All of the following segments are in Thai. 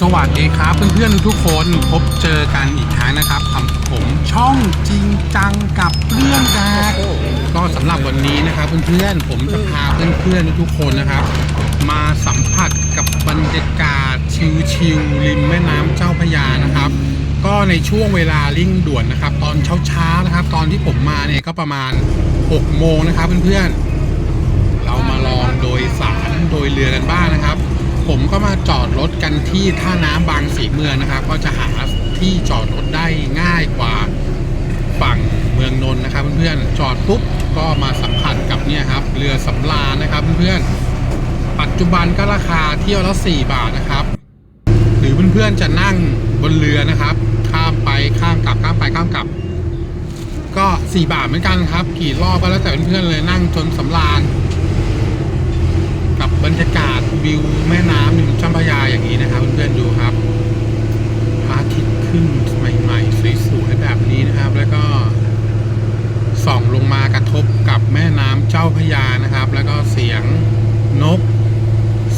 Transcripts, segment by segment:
สวัสดีครับเพื่อนๆทุกคนพบเจอกันอีกครั้งนะครับกับผมช่องจริงจังกับเรื่องแดกก็สำหรับวันนี้นะครับเพื่อนๆผมจะพาเพื่อนๆทุกคนนะครับ มาสัมผัสกับบรรยากาศชิลๆริมแม่น้ำเจ้าพระยานะครับ ก็ในช่วงเวลาเร่งด่วนนะครับ ตอนเช้าๆนะครับ ตอนที่ผมมาเนี่ยก็ประมาณ 6 โมงนะครับเพื่อนๆเรามาลองโดยสารโดยเรือกันบ้างนะครับ ผมก็มาจอดรถกันที่ท่าน้ำบางสีเมืองนะครับ ก็จะหาที่จอดรถได้ง่ายกว่าฝั่งเมืองนนท์นะครับเพื่อนๆจอดปุ๊บก็มาสัมผัสกับเนี่ยครับเรือสำราญนะครับเพื่อนๆปัจจุบันก็ราคาเที่ยวละ 4 บาทนะครับ หรือเพื่อนๆจะนั่งบนเรือนะครับ ข้ามไปข้ามกลับข้ามไปข้ามกลับ ก็ 4 บาทเหมือนกันครับ กี่รอบก็แล้วแต่เพื่อนๆเลยนั่งจนสำราญ บรรยากาศวิวแม่น้ำริมเจ้าพยาอย่างนี้นะครับเพื่อนๆดูครับพระอาทิตย์ขึ้นใหม่ๆสวยๆแบบนี้นะครับ แล้วก็ส่องลงมากระทบกับแม่น้ำเจ้าพยานะครับ แล้วก็เสียงนก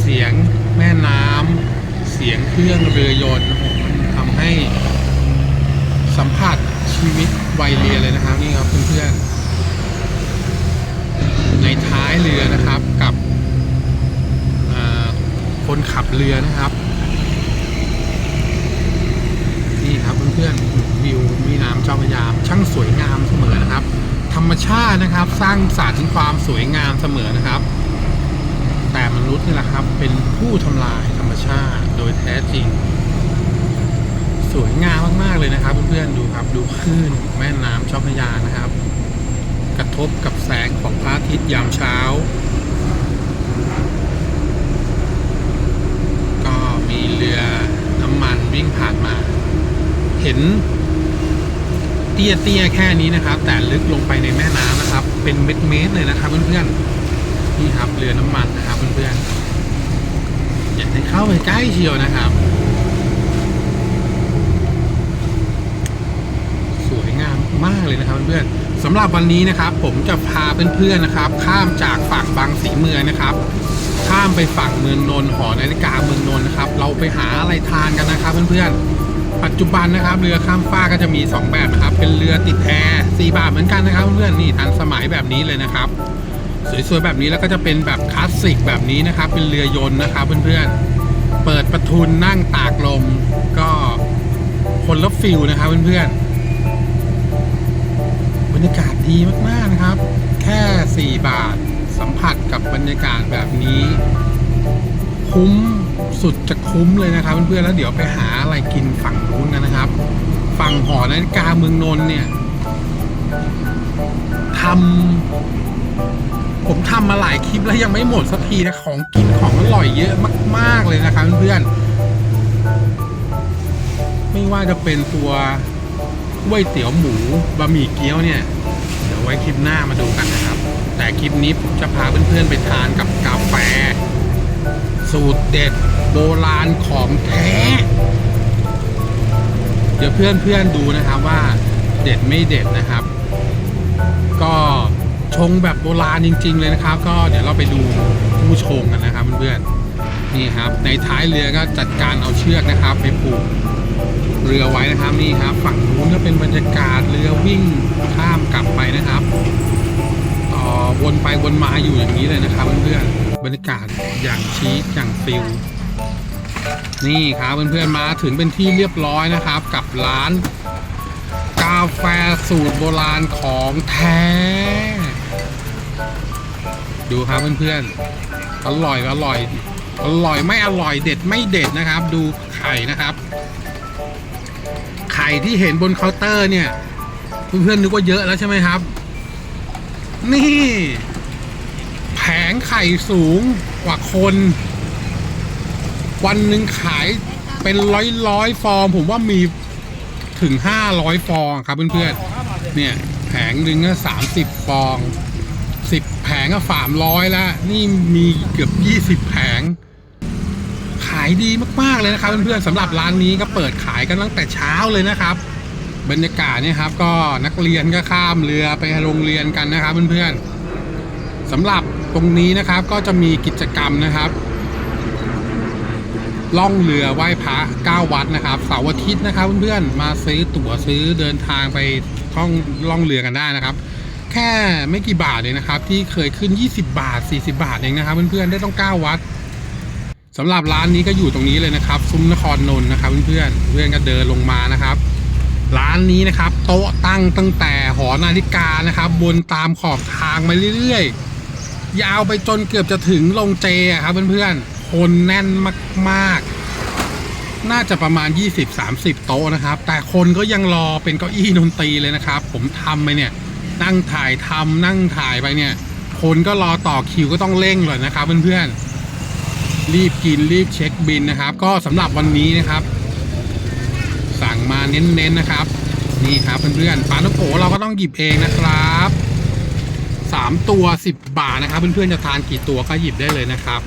เสียงแม่น้ำเสียงเครื่องเรือยนต์โอ้โหมันทำให้สัมผัสชีวิตวัยเรียนเลยนะครับ นี่ครับเพื่อนๆในท้ายเรือนะครับกับ อ่าคนขับ เรือนะครับนี่ครับเพื่อนๆวิวมีน้ำเจ้าพระยาช่างสวยงามเสมอนะครับ ธรรมชาตินะครับ สร้างสรรค์ความสวยงามเสมอนะครับ แต่มนุษย์นี่แหละครับ เป็นผู้ทำลายธรรมชาติโดยแท้จริง สวยงามมากๆเลยนะครับ เพื่อนๆดูครับดูคลื่นแม่น้ำเจ้าพระยานะครับ กระทบกับแสงของพระอาทิตย์ยามเช้า ก็มีเรือน้ำมันวิ่งผ่านมา เห็นเตี้ยเตี้ยๆแค่นี้นะครับ แต่ลึกลงไปในแม่น้ำนะครับ เป็นเม็ดเมตรเลยนะครับ เพื่อนๆนี่ครับเรือน้ำมันนะครับ เพื่อนๆอยากให้เข้าไปใกล้เชียวนะครับ สวยงามมากเลยนะครับ เพื่อนๆสำหรับวันนี้นะครับ ผมจะพาเพื่อนๆนะครับ ข้ามจากฝั่งบางสีเมืองนะครับข้ามไปฝั่งเมืองนนท์หอนาฬิกาเมืองนนท์นะครับ เราไปหาอะไรทานกันนะครับเพื่อนๆ ปัจจุบันนะครับเรือข้ามฟากก็จะมี 2 แบบนะครับ เป็นเรือติดแอร์4บาทเหมือนกันนะครับเพื่อนนี่ทันสมัยแบบนี้เลยนะครับ สวยๆแบบนี้แล้วก็จะเป็นแบบคลาสสิกแบบนี้นะครับ เป็นเรือยนต์นะครับเพื่อนๆเปิดประทุนนั่งตากลมก็คนละฟิลนะครับเพื่อนๆบรรยากาศดีมากๆนะครับ แค่ 4 บาทสัมผัสกับบรรยากาศแบบนี้ คุ้มสุดจะคุ้มเลยนะครับเพื่อนๆแล้วเดี๋ยวไปหาอะไรกินฝั่งนู้นกันนะครับ ฝั่งหอนาฬิกาเมืองนนท์เนี่ยทำผมทำมาหลายคลิปแล้วยังไม่หมดสักทีนะของกินของอร่อยเยอะมากๆเลยนะครับเพื่อนๆไม่ว่าจะเป็นตัวก๋วยเตี๋ยวหมูบะหมี่เกี๊ยวเนี่ย เดี๋ยวไว้คลิปหน้ามาดูกันนะครับ แต่คลิปนี้ผมจะพาเพื่อนๆไปทานกับกาแฟ สูตรเด็ดโบราณของแท้ เดี๋ยวเพื่อนๆดูนะครับว่าเด็ดไม่เด็ดนะครับ ก็ชงแบบโบราณจริง ๆ เลยนะครับ ก็เดี๋ยวเราไปดูผู้ชงกันนะครับเพื่อนๆนี่ครับ ในท้ายเรือก็จัดการเอาเชือกนะครับ ไปผูกเรือไว้นะครับนี่ครับ ฝั่งนู้นก็เป็นบรรยากาศเรือวิ่งข้ามกลับไปนะครับต่อวนไปวนมาอยู่อย่างนี้เลยนะครับเพื่อนๆ บรรยากาศอย่างชีคอย่างฟิลนี่ครับเพื่อนๆมาถึงเป็นที่เรียบร้อยนะครับ กับร้าน กาแฟสูตรโบราณของแท้ ดูครับเพื่อนๆอร่อยอร่อยอร่อยไม่อร่อยเด็ดไม่เด็ดนะครับ ดูไข่นะครับ ไข่ที่เห็นบนเคาน์เตอร์เนี่ย เพื่อนๆนึกว่าเยอะแล้วใช่ไหมครับ นี่แผ งไข่สูงกว่าคน วันหนึ่งขายเป็นร้อยร้อยฟอง ผมว่ามีถึงห้าร้อยฟองครับเพื่อนๆ เนี่ยแผงหนึ่งก็สามสิบฟองสิบแผงก็สามร้อยแล้วนี่มีเกือบยี่สิบแผง ขายดีมากๆเลยนะครับเพื่อนๆสำหรับร้านนี้ก็เปิดขายกันตั้งแต่เช้าเลยนะครับ บรรยากาศเนี่ยครับ ก็นักเรียนก็ข้ามเรือไปโรงเรียนกันนะครับเพื่อนๆสำหรับ ตรงนี้นะครับก็จะมีกิจกรรมนะครับล่องเรือไหว้พระ9วัดนะครับเสาร์อาทิตย์นะครับเพื่อนๆมาซื้อตั๋วซื้อเดินทางไปท่องล่องเรือกันได้นะครับ แค่ไม่กี่บาทเองนะครับ ที่เคยขึ้น 20 บาท 40 บาทเองนะครับเพื่อนๆได้ต้อง 9 วัดสำหรับร้านนี้ก็อยู่ตรงนี้เลยนะครับ ซุ้มนครนนท์นะครับเพื่อนๆเพื่อนก็เดินลงมานะครับ ร้านนี้นะครับ โต๊ะตั้งตั้งแต่หอนาฬิกานะครับ บนตามขอบทางมาเรื่อยๆ ยาวไปจนเกือบจะถึงลงเจะครับเพื่อนๆ คนแน่นมากๆ น่าจะประมาณ 20-30 โต๊ะนะครับ แต่คนก็ยังรอเป็นเก้าอี้ดนตรีเลยนะครับ ผมทำไปเนี่ย นั่งถ่ายทำนั่งถ่ายไปเนี่ย คนก็รอต่อคิวก็ต้องเร่งเลยนะครับเพื่อนๆ รีบกินรีบเช็คบินนะครับ ก็สำหรับวันนี้นะครับ สั่งมาเน้นๆนะครับ นี่ครับเพื่อนๆปลาต้องโกเราก็ต้องหยิบเองนะครับ สามตัวสิบบาทนะครับ เพื่อนๆจะทานกี่ตัวก็หยิบได้เลยนะครับ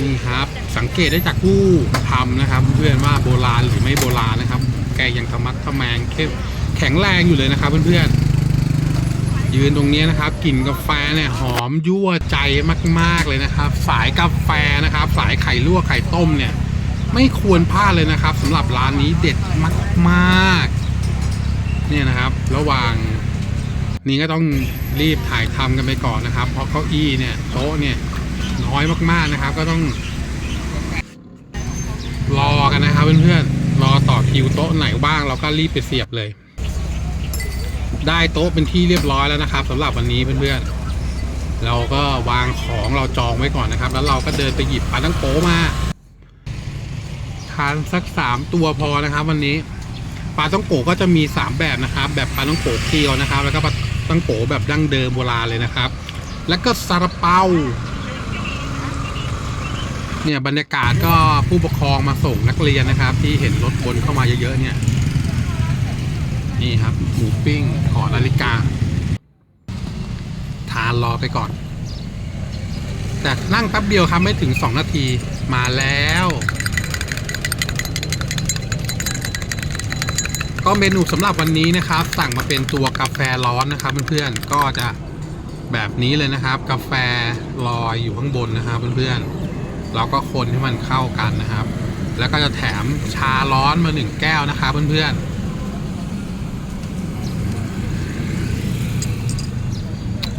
นี่ครับสังเกตได้จากผู้ทำนะครับ เพื่อนๆว่าโบราณหรือไม่โบราณนะครับ แกยังทะมัดทะแมงเข้มแข็งแรงอยู่เลยนะครับ เพื่อนๆยืนตรงนี้นะครับกลิ่นกาแฟเนี่ยหอมยั่วใจมากๆเลยนะครับ สายกาแฟนะครับ สายไข่ลวกไข่ต้มเนี่ย ไม่ควรพลาดเลยนะครับสำหรับร้านนี้เด็ดมากๆ เนี่ยนะครับ ระหว่าง นี้ก็ต้องรีบถ่ายทำกันไปก่อนนะครับ เพราะเก้าอี้เนี่ยโต๊ะเนี่ยน้อยมากๆนะครับ ก็ต้อง รอกันนะครับเพื่อนๆรอต่อคิวโต๊ะไหนบ้างเราก็รีบไปเสียบเลย ได้โต๊ะเป็นที่เรียบร้อยแล้วนะครับสำหรับวันนี้เพื่อนๆเราก็วางของเราจองไว้ก่อนนะครับ แล้วเราก็เดินไปหยิบปลาตั้งโป๊มาทานสักสามตัวพอนะครับ วันนี้ปลาต้องโกก็จะมีสามแบบนะครับ แบบปลาต้องโกเคียวนะครับ แล้วก็ปลา ต้งโกแบบดั้งเดิมโบราณเลยนะครับ แล้วก็ซาลาเปาเนี่ยบรรยากาศก็ผู้ปกครองมาส่งนักเรียนนะครับ ที่เห็นรถบนเข้ามาเยอะๆเนี่ย นี่ครับหมูปิ้งหอนาฬิกา ทานรอไปก่อน แต่นั่งแป๊บเดียวครับไม่ถึง2นาทีมาแล้ว ก็เมนูสำหรับวันนี้นะครับ สั่งมาเป็นตัวกาแฟร้อนนะครับเพื่อนๆก็จะแบบนี้เลยนะครับ กาแฟลอยอยู่ข้างบนนะครับเพื่อนๆเราก็คนให้มันเข้ากันนะครับ แล้วก็จะแถมชาร้อนมาหนึ่งแก้วนะครับเพื่อนๆ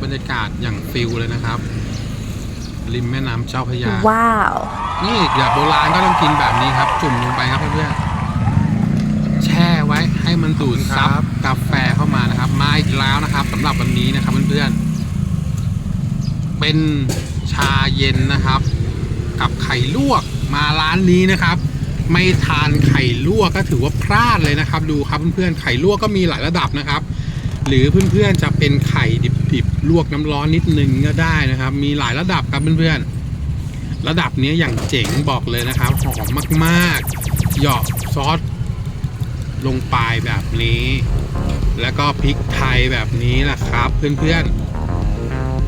บรรยากาศอย่างฟิลเลยนะครับ ริมแม่น้ำเจ้าพระยา Wow. นี่แบบโบราณก็ต้องกินแบบนี้ครับ จุ่มลงไปครับเพื่อนๆแช่ไว้ให้มันดูดซับกาแฟเข้ามานะครับ มาอีกแล้วนะครับสำหรับวันนี้นะครับเพื่อนๆเป็นชาเย็นนะครับ กับไข่ลวกมาร้านนี้นะครับ ไม่ทานไข่ลวกก็ถือว่าพลาดเลยนะครับ ดูครับเพื่อนๆไข่ลวกก็มีหลายระดับนะครับ หรือเพื่อนๆจะเป็นไข่ดิบๆลวกน้ำร้อนนิดนึงก็ได้นะครับ มีหลายระดับครับเพื่อนๆระดับนี้อย่างเจ๋งบอกเลยนะครับหอมมากๆหยอกซอส ลงไปแบบนี้ แล้วก็พริกไทยแบบนี้แหละครับ เพื่อน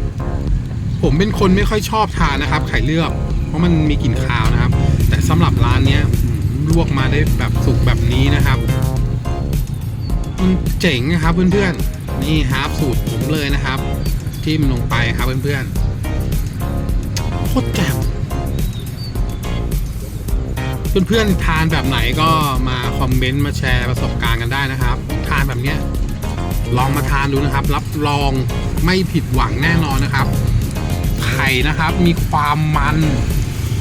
ๆ ผมเป็นคนไม่ค่อยชอบทานนะครับ ไข่เลือก เพราะมันมีกลิ่นคาวนะครับ แต่สำหรับร้านนี้ลวกมาได้แบบสุกแบบนี้นะครับมันเจ๋งนะครับเพื่อนๆ นี่ฮาร์ฟสูตรผมเลยนะครับทิมลงไปครับเพื่อนๆโคตรแจ่ม เพื่อนๆทานแบบไหนก็มาคอมเมนต์มาแชร์ประสบการณ์กันได้นะครับ ทานแบบเนี้ยลองมาทานดูนะครับ รับรองไม่ผิดหวังแน่นอนนะครับ ไข่นะครับมีความมัน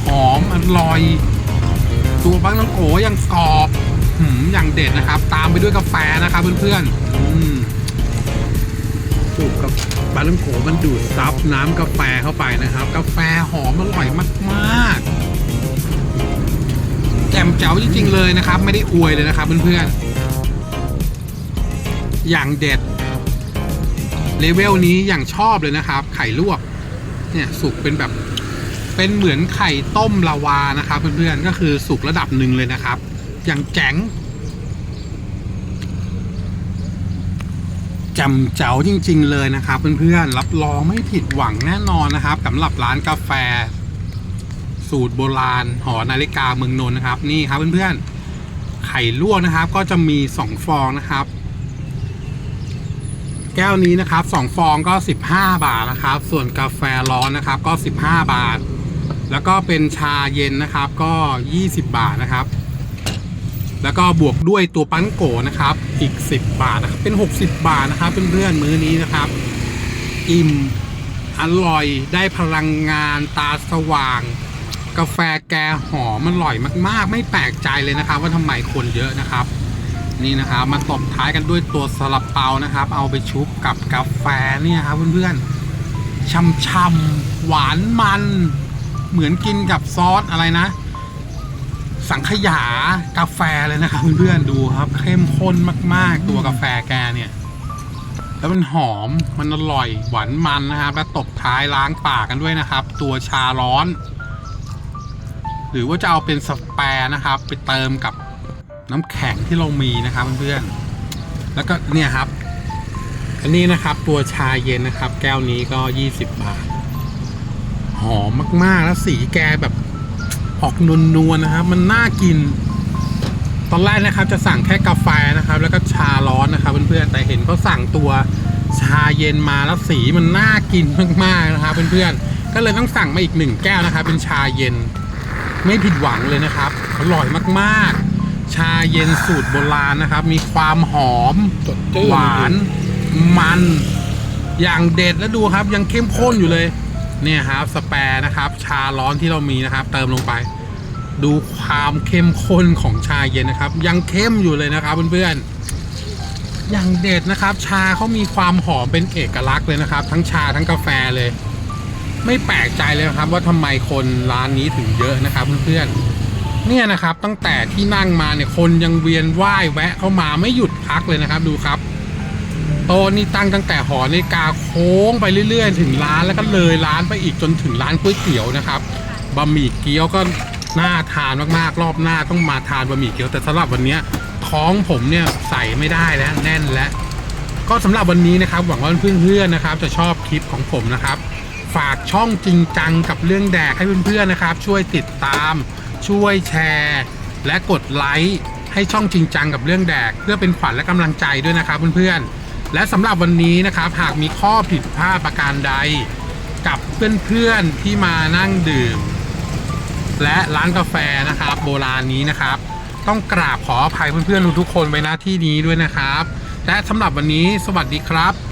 หอมอร่อย ตัวบังน้องโกยังกรอบหืมอย่างเด็ดนะครับ ตามไปด้วยกาแฟนะครับเพื่อนๆอืมสูบกับปลาลังโกมันดูดซับน้ำกาแฟเข้าไปนะครับ กาแฟหอมอร่อยมากๆ แจ่มแจ๋วจริง ๆ เลยนะครับ ไม่ได้อวยเลยนะครับเพื่อนๆ อย่างเด็ด เลเวลนี้อย่างชอบเลยนะครับ ไข่ลวก เนี่ยสุกเป็นแบบ เป็นเหมือนไข่ต้มลาวานะครับเพื่อนๆ ก็คือสุกระดับหนึ่งเลยนะครับ อย่างแจ๋งจำเจ๋วจริง ๆ เลยนะครับเพื่อนๆ รับรองไม่ผิดหวังแน่นอนนะครับสำหรับร้านกาแฟ สูตรโบราณ หอนาฬิกาเมืองนนท์นะครับ นี่ครับเพื่อนๆ ไข่ลวกนะครับ ก็จะมีสองฟองนะครับ แก้วนี้นะครับสองฟองก็ 15 บาทนะครับ ส่วนกาแฟร้อนนะครับ ก็ 15 บาท แล้วก็เป็นชาเย็นนะครับก็ 20 บาทนะครับ แล้วก็บวกด้วยตัวปั้นโกนะครับ อีก 10 บาทนะครับ เป็น 60 บาทนะครับเพื่อนๆมื้อนี้นะครับ อิ่มอร่อยได้พลังงานตาสว่าง กาแฟแกหอมอร่อยมาก ๆ ไม่แปลกใจเลยนะครับ ว่าทำไมคนเยอะนะครับ นี่นะครับมาตบท้ายกันด้วยตัวสลับเปานะครับ เอาไปชุบกับกาแฟเนี่ยครับเพื่อนๆช่ำๆหวานมันเหมือนกินกับซอสอะไรนะ สังขยากาแฟเลยนะครับเพื่อนๆดูครับเข้มข้นมาก ๆ ตัวกาแฟแกเนี่ยแล้วมันหอม มันอร่อย หวานมันนะครับ แล้วตบท้ายล้างปากกันด้วยนะครับ ตัวชาร้อน หรือว่าจะเอาเป็นสแปร์นะครับ ไปเติมกับน้ำแข็งที่เรามีนะครับเพื่อนๆแล้วก็เนี่ยครับ อันนี้นะครับตัวชาเย็นนะครับ แก้วนี้ก็ 20 บาท หอมมากๆแล้วสีแกแบบออกนวลๆนะครับ มันน่ากิน ตอนแรกนะครับจะสั่งแค่กาแฟนะครับ แล้วก็ชาร้อนนะครับเพื่อนๆแต่เห็นเขาสั่งตัวชาเย็นมาแล้วสีมันน่ากินมากๆนะครับเพื่อนๆก็เลยต้องสั่งมาอีกหนึ่งแก้วนะครับ เป็นชาเย็น ไม่ผิดหวังเลยนะครับ อร่อยมากๆ ชาเย็นสูตรโบราณนะครับ มีความหอมสดชื่น หวานมันอย่างเด็ดแล้วดูครับ ยังเข้มข้นอยู่เลย เนี่ยครับสแปร์นะครับ ชาร้อนที่เรามีนะครับ เติมลงไป ดูความเข้มข้นของชาเย็นนะครับ ยังเข้มอยู่เลยนะครับเพื่อนๆอย่างเด็ดนะครับ ชาเขามีความหอมเป็นเอกลักษณ์เลยนะครับ ทั้งชาทั้งกาแฟเลย ไม่แปลกใจเลยนะครับว่าทำไมคนร้านนี้ถึงเยอะนะครับเพื่อนๆเนี่ยนะครับตั้งแต่ที่นั่งมาเนี่ยคนยังเวียนว่ายแวะเข้ามาไม่หยุดพักเลยนะครับดูครับ โต๊ะนี่ตั้งตั้งแต่หอนาฬิกาโค้งไปเรื่อย ๆ ถึงร้านแล้วก็เลยร้านไปอีกจนถึงร้านก๋วยเตี๋ยวนะครับบะหมี่เกี๊ยวก็น่าทานมากๆรอบหน้าต้องมาทานบะหมี่เกี๊ยวแต่สำหรับวันนี้ท้องผมเนี่ยใส่ไม่ได้แล้วแน่นแล้วก็สำหรับวันนี้นะครับหวังว่าเพื่อนๆนะครับ จะชอบคลิปของผมนะครับ ฝากช่องจริงจังกับเรื่องแดกให้เพื่อนๆนะครับ ช่วยติดตาม ช่วยแชร์ และกดไลค์ให้ช่องจริงจังกับเรื่องแดก เพื่อเป็นขวัญและกำลังใจด้วยนะครับเพื่อนๆและสำหรับวันนี้นะครับหากมีข้อผิดพลาดประการใด กับเพื่อนๆที่มานั่งดื่ม และร้านกาแฟนะครับ โบราณนี้นะครับ ต้องกราบขออภัยเพื่อนๆทุกๆคนไว้ณที่นี้ด้วยนะครับ และสำหรับวันนี้สวัสดีครับ